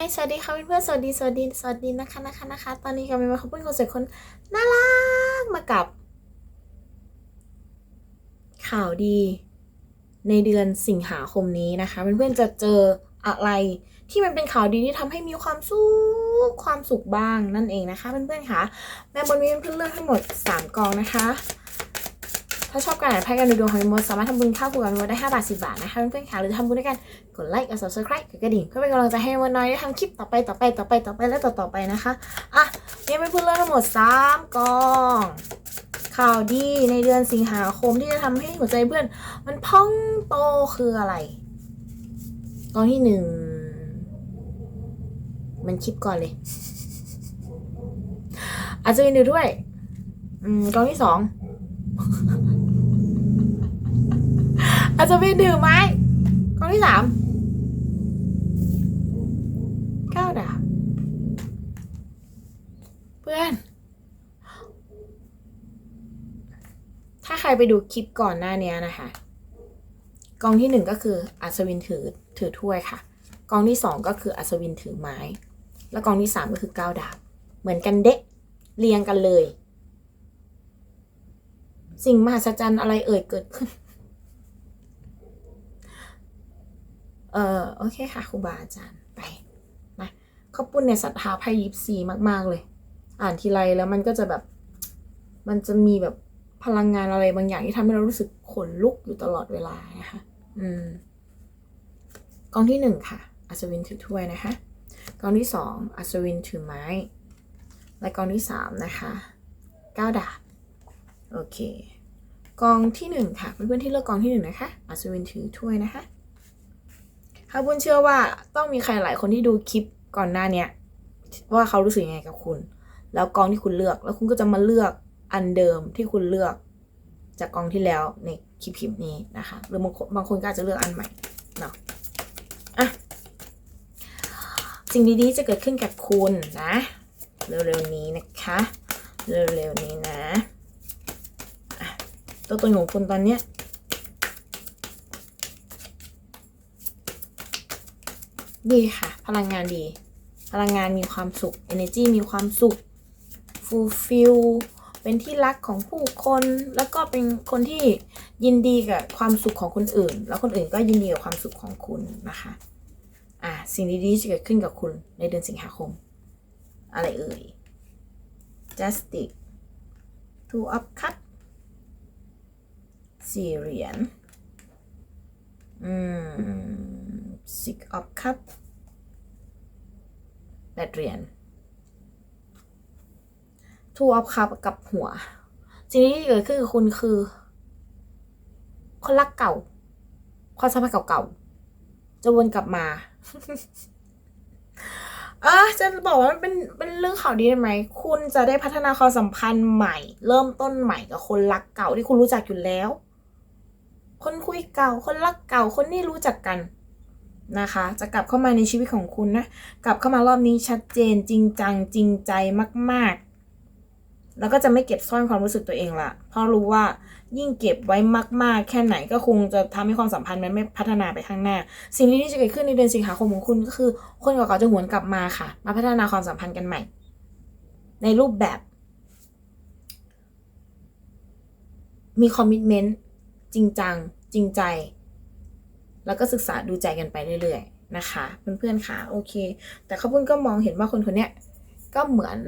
สวัสดีค่ะเพื่อนๆสวัสดีสวัสดีสวัสดีนะคะนะคะนะคะ ตอนนี้กำลังมาขอบคุณคนสวยคนน่ารักมากับ ข่าวดี ในเดือนสิงหาคมนี้นะคะเพื่อนๆจะเจออะไรที่มันเป็นข่าวดีที่ทำให้มีความสุขความสุขบ้างนั่นเองนะคะเพื่อนๆค่ะแม่บนมีเพื่อนเลือกทั้งหมด 3กองนะคะาชอบการอ่านไพ่การดูดวงของมิโมสามารถทำบุญค่าผูกกับมิโมได้ 5 บาท 10 บาทนะคะเพื่อนๆค่ะหรือทำบุญด้วยกันกดไลค์กด subscribe กดกระดิ่งเพื่อเป็นกำลังใจให้วันน้อยได้ทำคลิปต่อไปต่อไปต่อไปต่อไปและต่อต่อไปนะคะอะนี่เป็นพูดเรื่องทั้งหมด 3กอง ข่าวดีในเดือนสิงหาคมที่จะทำให้หัวใจเพื่อน มันพองโตคืออะไรกองที่หนึ่งมันคิดก่อนเลย อาจจะมีดูด้วย อืมกองที่สอง อาจจะมีดื่มไหมกองที่สามเก้าดาบเพื่อน ถ้าใครไปดูคลิปก่อนหน้านี้นะคะ กองที่หนึ่งก็คืออัศวินถือถือถ้วยค่ะ กองที่สองก็คืออัศวินถือไม้ แล้วกองที่สามก็คือเก้าดาบ เหมือนกันเดะเรียงกันเลย สิ่งมหัศจรรย์อะไรเอ่ยเกิดขึ้น เออโอเคค่ะครูบาอาจารย์ไปนะข้าวปุ้นเนี่ยศรัทธาไพ่ยิปซีมาก ๆ เลย อ่านทีไรแล้วมันก็จะแบบ มันจะมีแบบพลังงานอะไรบางอย่างที่ทำให้เรารู้สึกขนลุกอยู่ตลอดเวลานะคะอืมกองที่หนึ่งค่ะอัศวินถือถ้วยนะคะกองที่สองอัศวินถือไม้ และกองที่สามนะคะก้าวดาบโอเคกองที่หนึ่งค่ะเพื่อนๆที่เลือกกองที่หนึ่งนะคะอัศวินถือถ้วยนะคะ ข้าบุญเชื่อว่าต้องมีใครหลายคนที่ดูคลิปก่อนหน้าเนี้ยว่าเขารู้สึกยังไงกับคุณ แล้วกองที่คุณเลือก แล้วคุณก็จะมาเลือกอันเดิมที่คุณเลือก จากกองที่แล้วในคลิปคลิปนี้นะคะ หรือบางคนบางคนก็อาจจะเลือกอันใหม่เนาะอะสิ่งดีๆจะเกิดขึ้นกับคุณนะ เร็วๆนี้นะคะ เร็วๆนี้นะะตัวตนของคุณตอนเนี้ย ดีค่ะ พลังงานดี พลังงานมีความสุข energy มีความสุข fulfill เป็นที่รักของผู้คนแล้วก็เป็นคนที่ยินดีกับความสุขของคนอื่น แล้วคนอื่นก็ยินดีกับความสุขของคุณนะคะ อะสิ่งดีๆจะเกิดขึ้นกับคุณในเดือนสิงหาคม อะไรเอ่ย justice two of cup สี่เหรียญอืม six of cup แปดเหรียญ two of cup กับหัวสิ่งที่เกิดขึ้นกับคุณคือ คนรักเก่า ความสัมพันธ์เก่าๆ จะวนกลับมาเอะจะบอกว่ามันเป็นเป็นเรื่องข่าวดีได้ไหม คุณจะได้พัฒนาความสัมพันธ์ใหม่ เริ่มต้นใหม่กับคนรักเก่าที่คุณรู้จักอยู่แล้ว คนคุยเก่า คนรักเก่า คนที่รู้จักกัน นะคะ จะกลับเข้ามาในชีวิตของคุณนะ กลับเข้ามารอบนี้ชัดเจนจริงจังจริงใจมาก ๆ แล้วก็จะไม่เก็บซ่อนความรู้สึกตัวเองละเพราะรู้ว่ายิ่งเก็บไว้มาก ๆ แค่ไหนก็คงจะทำให้ความสัมพันธ์มันไม่พัฒนาไปข้างหน้า สิ่งที่จะเกิดขึ้นในเดือนสิงหาคมของคุณก็คือ คนเก่าๆจะหวนกลับมาค่ะ มาพัฒนาความสัมพันธ์กันใหม่ ในรูปแบบ มีคอมมิชเมนต์จริงจัง จริงใจ แล้วก็ศึกษาดูใจกันไปเรื่อยๆนะคะเพื่อนๆค่ะโอเค แต่เขาเพิ่งก็มองเห็นว่าคนคนนี้ก็เหมือน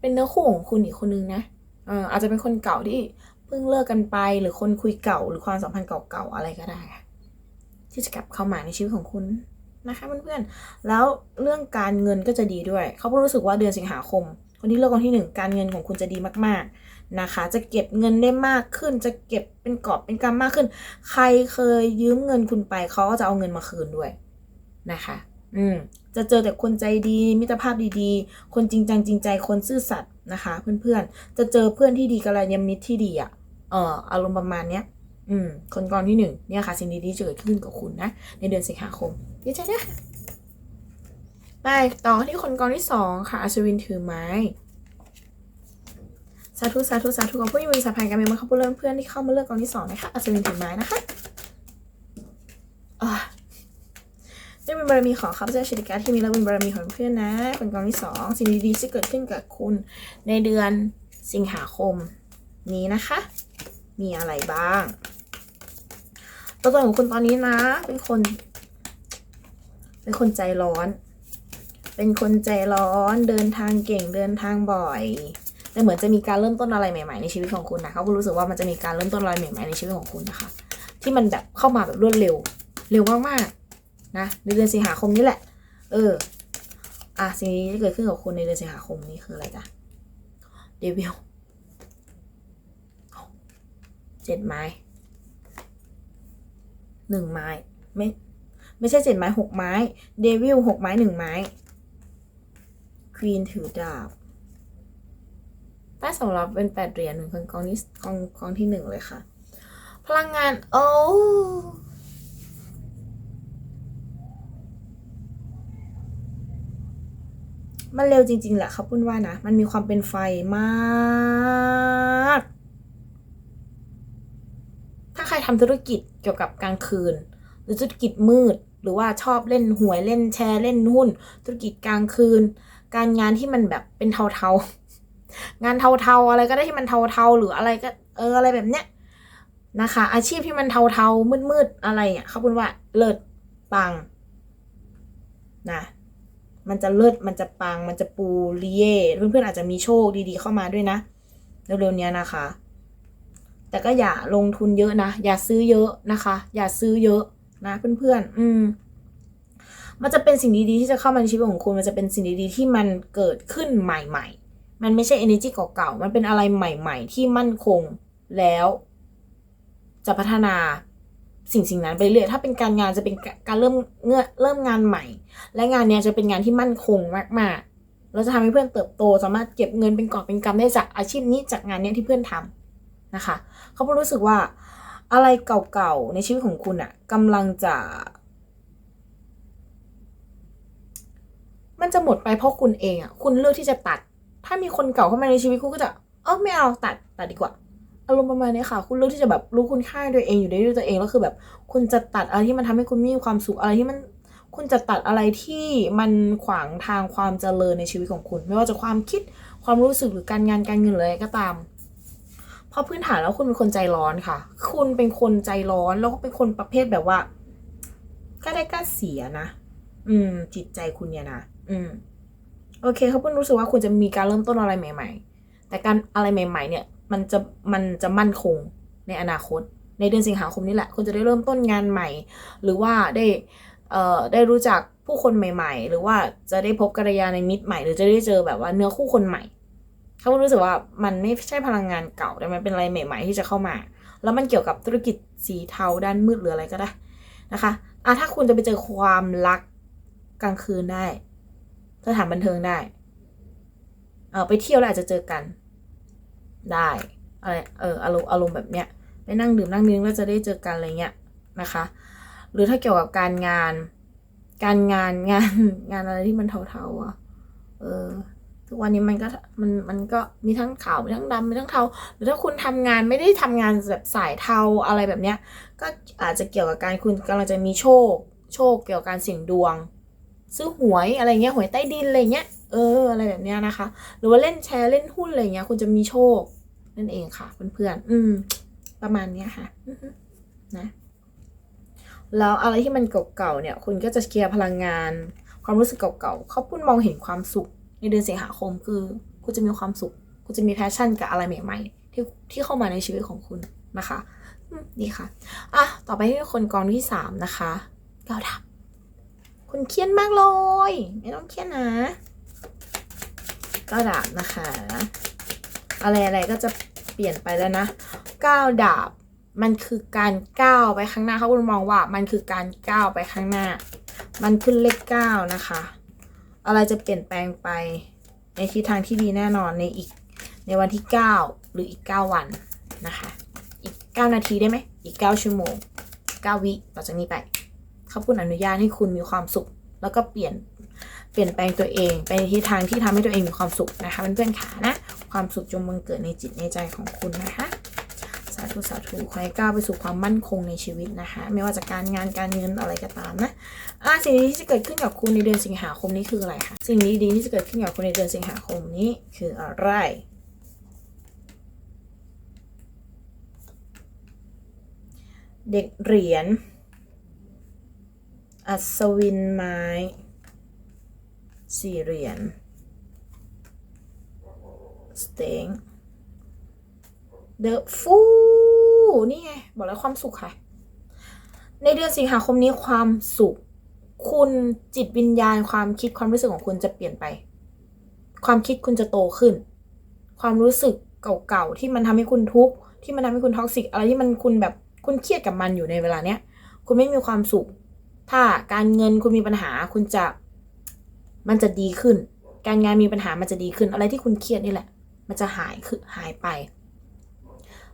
เป็นเนื้อคู่ของคุณอีกคนนึงนะเอออาจจะเป็นคนเก่าที่เพิ่งเลิกกันไปหรือคนคุยเก่าหรือความสัมพันธ์เก่าๆอะไรก็ได้ที่จะกลับเข้ามาในชีวิตของคุณนะคะเพื่อนๆ แล้วเรื่องการเงินก็จะดีด้วย เขาก็รู้สึกว่าเดือนสิงหาคม คนที่เลือกคนที่หนึ่งการเงินของคุณจะดีมากๆ นะคะ จะเก็บเงินได้มากขึ้น จะเก็บเป็นกอบเป็นกำมากขึ้น ใครเคยยืมเงินคุณไปเขาก็จะเอาเงินมาคืนด้วยนะคะ อืมจะเจอแต่คนใจดีมิตรภาพดีๆ คนจริงจังจริงใจคนซื่อสัตย์นะคะ เพื่อนๆ จะเจอเพื่อนที่ดีกัลยาณมิตรที่ดีอะเอออารมณ์ประมาณเนี้ยอืม คนกองที่หนึ่งเนี่ยค่ะ สิ่งดีๆจะเกิดขึ้นกับคุณนะ ในเดือนสิงหาคมดีใจด้วยค่ะไปต่อที่คนกองที่สองค่ะอัศวินถือไม้ สาธุสาธุสาธุกับผู้ที่มีสัมพันธ์กันเป็นเมื่อเขาเพื่อนเพื่อนที่เข้ามาเลือกกองที่สองนะคะอัศวินถือไม้นะคะนี่เป็นบารมีของข้าพเจ้าชิติกาที่มีและเป็นบารมีของเพื่อนนะเป็นกองที่สองสิ่งดีๆจะเกิดขึ้นกับคุณในเดือนสิงหาคม นี้นะคะ มีอะไรบ้างตัวตนของคุณตอนนี้นะ เป็นคน เป็นคนใจร้อน เป็นคนใจร้อนเดินทางเก่งเดินทางบ่อย แต่เหมือนจะมีการเริ่มต้นอะไรใหม่ๆในชีวิตของคุณนะเขาก็รู้สึกว่ามันจะมีการเริ่มต้นอะไรใหม่ๆในชีวิตของคุณนะคะ ที่มันแบบเข้ามาแบบรวดเร็ว เร็วมากๆนะในเดือนสิงหาคมนี่แหละ เอออะสิ่งนี้ที่เกิดขึ้นกับคุณในเดือนสิงหาคมนี้คืออะไรจ๊ะเดวิลเจ็ดไม้หนึ่งไม้ไม่ไม่ใช่เจ็ดไม้หกไม้เดวิลหกไม้หนึ่งไม้ควีนถือดาบ ใต้สำรับเป็นแปดเหรียญหนึ่งคนกองนี้กองกองที่หนึ่งเลยค่ะ พลังงานโอ้มันเร็วจริง ๆ แหละครับปุ้นว่านะ มันมีความเป็นไฟมาก ถ้าใครทำธุรกิจเกี่ยวกับกลางคืน หรือธุรกิจมืด หรือว่าชอบเล่นหวยเล่นแชร์เล่นหุ้น ธุรกิจกลางคืน การงานที่มันแบบเป็นเทาๆ งานเทาๆอะไรก็ได้ที่มันเทาๆหรืออะไรก็เอออะไรแบบเนี้ยนะคะ อาชีพที่มันเทาๆมืดๆอะไรอะเขาพูดว่าเลิศปังนะมันจะเลิศมันจะปัง มันจะปูเลียเพื่อนๆอาจจะมีโชคดีๆเข้ามาด้วยนะเร็วๆเนี้ยนะคะ แต่ก็อย่าลงทุนเยอะนะ อย่าซื้อเยอะนะคะ อย่าซื้อเยอะนะเพื่อนๆ อืม มันจะเป็นสิ่งดีๆที่จะเข้ามาในชีวิตของคุณ มันจะเป็นสิ่งดีๆที่มันเกิดขึ้นใหม่ ๆ มันไม่ใช่ energy เก่าๆ มันเป็นอะไรใหม่ ๆ ที่มั่นคงแล้ว จะพัฒนาสิ่งสิ่งนั้นไปเรื่อยถ้าเป็นการงานจะเป็นการเริ่มเงื่อเริ่มงานใหม่ และงานเนี้ยจะเป็นงานที่มั่นคงมากๆเราจะทำให้เพื่อนเติบโต สามารถเก็บเงินเป็นกอบเป็นกำได้จากอาชีพนี้จากงานเนี้ยที่เพื่อนทำนะคะเขาก็รู้สึกว่าอะไรเก่าๆในชีวิตของคุณอะกำลังจะ มันจะหมดไปเพราะคุณเองอะคุณเลือกที่จะตัด ถ้ามีคนเก่าเข้ามาในชีวิตคุณก็จะเออไม่เอาตัดตัดดีกว่าอารมณ์ประมาณนี้ค่ะ คุณเลือกที่จะแบบรู้คุณค่าด้วยเองอยู่ได้ด้วยตัวเองแล้วคือแบบ คุณจะตัดอะไรที่มันทำให้คุณมีความสุขอะไรที่มัน คุณจะตัดอะไรที่มันขวางทางความเจริญในชีวิตของคุณ ไม่ว่าจะความคิดความรู้สึกหรือการงานการเงินอะไรก็ตาม เพราะพื้นฐานแล้วคุณเป็นคนใจร้อนค่ะ คุณเป็นคนใจร้อนแล้วก็เป็นคนประเภทแบบว่าก็ได้กล้าเสียนะ อืม จิตใจคุณเนี่ยนะ อืม โอเคเขาเพิ่งรู้สึกว่าคุณจะมีการเริ่มต้นอะไรใหม่ ๆ แต่การอะไรใหม่ ๆ เนี่ยมันจะมันจะมั่นคงในอนาคต ในเดือนสิงหาคมนี้แหละคุณจะได้เริ่มต้นงานใหม่ หรือว่าได้เอ่อได้รู้จักผู้คนใหม่ ๆ หรือว่าจะได้พบกัลยาณมิตรใหม่ หรือจะได้เจอแบบว่าเนื้อคู่คนใหม่เขารู้สึกว่ามันไม่ใช่พลังงานเก่าแต่มันเป็นอะไรใหม่ ๆ ที่จะเข้ามา แล้วมันเกี่ยวกับธุรกิจสีเทาด้านมืดหรืออะไรก็ได้นะคะอะถ้าคุณจะไปเจอความรักกลางคืนได้ สถานบันเทิงได้เออไปเที่ยวแล้วอาจจะเจอกัน ได้อะไรเอออารมณ์อารมณ์แบบเนี้ยไปนั่งดื่มนั่งดื่มแล้วจะได้เจอกันอะไรเงี้ยนะคะ หรือถ้าเกี่ยวกับการงาน การงานงานงานอะไรที่มันเทาๆอะเออทุกวันนี้มันก็มันมันก็มีทั้งขาวมีทั้งดำมีทั้งเทาหรือถ้าคุณทำงานไม่ได้ทำงานแบบสายเทาอะไรแบบเนี้ยก็อาจจะเกี่ยวกับการคุณกำลังจะมีโชค โชคเกี่ยวกับการเสี่ยงดวง ซื้อหวยอะไรเงี้ยหวยใต้ดินอะไรเงี้ยเอออะไรแบบเนี้ยนะคะ หรือว่าเล่นแชร์เล่นหุ้นอะไรเงี้ยคุณจะมีโชคนั่นเองค่ะเพื่อนๆอืม ประมาณเนี้ยค่ะนะแล้วอะไรที่มันเก่าๆเนี่ย คุณก็จะเคลียร์พลังงาน ความรู้สึกเก่าๆเขาพูดมองเห็นความสุข ในเดือนสิงหาคมคือ คุณจะมีความสุข คุณจะมีแพชชั่นกับอะไรใหม่ๆ ที่ที่เข้ามาในชีวิตของคุณนะคะดีค่ะ อะ ต่อไปที่คนกองที่สามนะคะเก้าดับ คุณเครียดมากเลย ไม่ต้องเครียดนะก้าวดาบนะคะ อะไรอะไรก็จะเปลี่ยนไปแล้วนะก้าวดาบมันคือการก้าวไปข้างหน้าเขาคุณมองว่ามันคือการก้าวไปข้างหน้า มันขึ้นเลขเก้านะคะ อะไรจะเปลี่ยนแปลงไป ในทิศทางที่ดีแน่นอนในอีกในวันที่ 9 หรืออีก 9 วันนะคะ อีก 9 นาทีได้ไหม อีก 9 ชั่วโมง 9 วิต่อจากนี้ไป เขาพูดอนุญาตให้คุณมีความสุข แล้วก็เปลี่ยนเปลี่ยนแปลงตัวเอง ไปในทิศทางที่ทำให้ตัวเองมีความสุขนะคะเพื่อนๆขานะความสุขจงบังเกิดในจิตในใจของคุณนะคะสาธุสาธุขอให้ก้าวไปสู่ความมั่นคงในชีวิตนะคะ ไม่ว่าจะการงานการเงินอะไรก็ตามนะอะสิ่งดีที่จะเกิดขึ้นกับคุณในเดือนสิงหาคมนี้คืออะไรคะสิ่งดีๆที่จะเกิดขึ้นกับคุณในเดือนสิงหาคมนี้คืออะไรเด็กเหรียญ อัศวินไม้ สี่เหรียญสเต็งเดอะฟูนี่ไง บอกแล้วความสุขค่ะ ในเดือนสิงหาคมนี้ความสุข คุณจิตวิญญาณความคิดความรู้สึกของคุณจะเปลี่ยนไป ความคิดคุณจะโตขึ้น ความรู้สึกเก่าๆที่มันทำให้คุณทุกข์ที่มันทำให้คุณท็อกซิกอะไรที่มันคุณแบบคุณเครียดกับมันอยู่ในเวลาเนี้ย คุณไม่มีความสุข ถ้าการเงินคุณมีปัญหาคุณจะมันจะดีขึ้น การงานมีปัญหามันจะดีขึ้น อะไรที่คุณเครียดนี่แหละ มันจะหายคือหายไป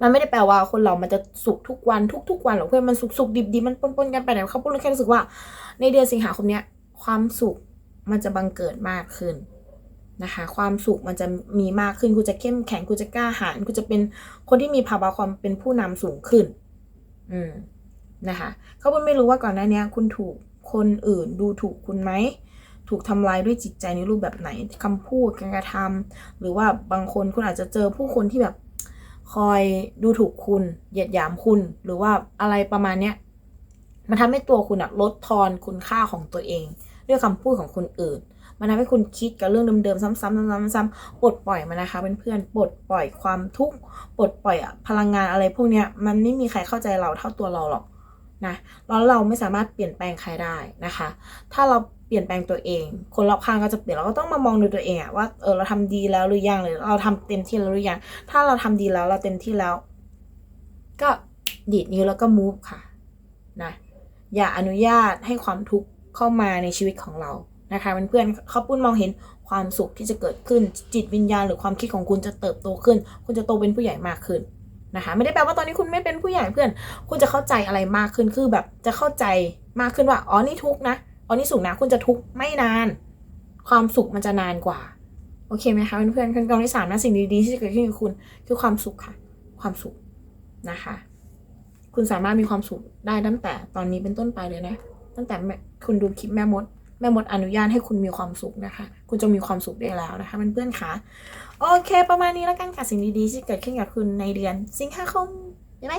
มันไม่ได้แปลว่าคนเรามันจะสุขทุกวันทุกๆวันหรอกเพื่อนมันสุขสุขดิบดิบมันปนๆกันไปแต่เขาพูดแค่รู้สึกว่า ในเดือนสิงหาคมเนี้ย ความสุขมันจะบังเกิดมากขึ้นนะคะ ความสุขมันจะมีมากขึ้นคุณจะเข้มแข็งคุณจะกล้าหาญคุณจะเป็นคนที่มีภาวะความเป็นผู้นำสูงขึ้น อืม นะคะเขาพูดไม่รู้ว่าก่อนหน้านี้คุณถูกคนอื่นดูถูกคุณไหม ถูกทำลายด้วยจิตใจในรูปแบบไหนคำพูดการกระทำหรือว่าบางคนคุณอาจจะเจอผู้คนที่แบบคอยดูถูกคุณ เหยียดหยามคุณ หรือว่าอะไรประมาณเนี้ยมันทำให้ตัวคุณอะลดทอนคุณค่าของตัวเอง ด้วยคำพูดของคนอื่น มันทำให้คุณคิดกับเรื่องเดิมๆซ้ำๆซ้ำๆซ้ำๆปลดปล่อยมันนะคะเพื่อนๆปลดปล่อยความทุกข์ปลดปล่อยอะพลังงานอะไรพวกเนี้ยมันไม่มีใครเข้าใจเราเท่าตัวเราหรอก นะแล้วเราไม่สามารถเปลี่ยนแปลงใครได้นะคะ ถ้าเราเปลี่ยนแปลงตัวเอง คนรอบข้างก็จะเปลี่ยนเราก็ต้องมามองดูตัวเองอะว่าเออเราทำดีแล้วหรือยังหรือเราทำเต็มที่แล้วหรือยังถ้าเราทำดีแล้วเราเต็มที่แล้ว ก็ดีดนิ้วแล้วก็ move ค่ะนะอย่าอนุญาตให้ความทุกข์เข้ามาในชีวิตของเรานะคะเพื่อนๆเขาปุ้นมองเห็นความสุขที่จะเกิดขึ้นจิตวิญญาณหรือความคิดของคุณจะเติบโตขึ้น คุณจะโตเป็นผู้ใหญ่มากขึ้น นะคะ ไม่ได้แปลว่าตอนนี้คุณไม่เป็นผู้ใหญ่เพื่อน คุณจะเข้าใจอะไรมากขึ้นคือแบบจะเข้าใจมากขึ้นว่าอ๋อนี่ทุกนะอ๋อนี่สุขนะ คุณจะทุกไม่นาน ความสุขมันจะนานกว่า โอเคไหมคะเพื่อนๆขั้นตอนที่สามนะสิ่งดีๆที่จะเกิดขึ้นกับคุณคือความสุขค่ะ ความสุขนะคะ คุณสามารถมีความสุขได้ตั้งแต่ตอนนี้เป็นต้นไปเลยนะ ตั้งแต่คุณดูคลิปแม่มดแม่มดอนุญาตให้คุณมีความสุขนะคะ คุณจะมีความสุขได้แล้วนะคะเพื่อนๆค่ะ โอเค ประมาณนี้แล้วกันค่ะสิ่งดีๆที่เกิดขึ้นกับคุณในเดือนสิงหาคมใช่ไหม